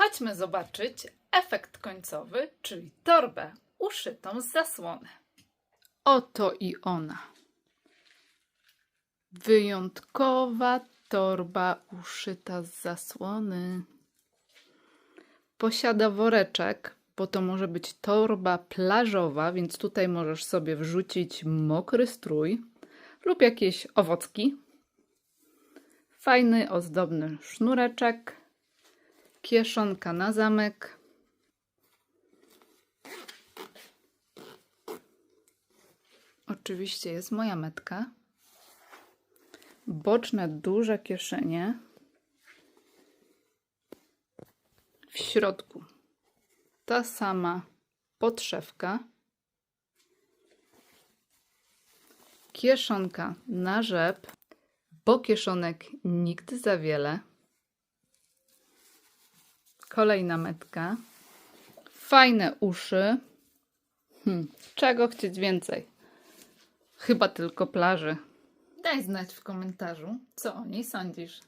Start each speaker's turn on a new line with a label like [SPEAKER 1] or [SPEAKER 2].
[SPEAKER 1] Chodźmy zobaczyć efekt końcowy, czyli torbę uszytą z zasłony. Oto i ona. Wyjątkowa torba uszyta z zasłony. Posiada woreczek, bo to może być torba plażowa, więc tutaj możesz sobie wrzucić mokry strój lub jakieś owocki. Fajny, ozdobny sznureczek, kieszonka na zamek. Oczywiście jest moja metka. Boczne, duże kieszenie. W środku ta sama podszewka. Kieszonka na rzep, bo kieszonek nigdy za wiele. Kolejna metka. Fajne uszy. Hm, czego chcieć więcej? Chyba tylko plaży. Daj znać w komentarzu, co o niej sądzisz.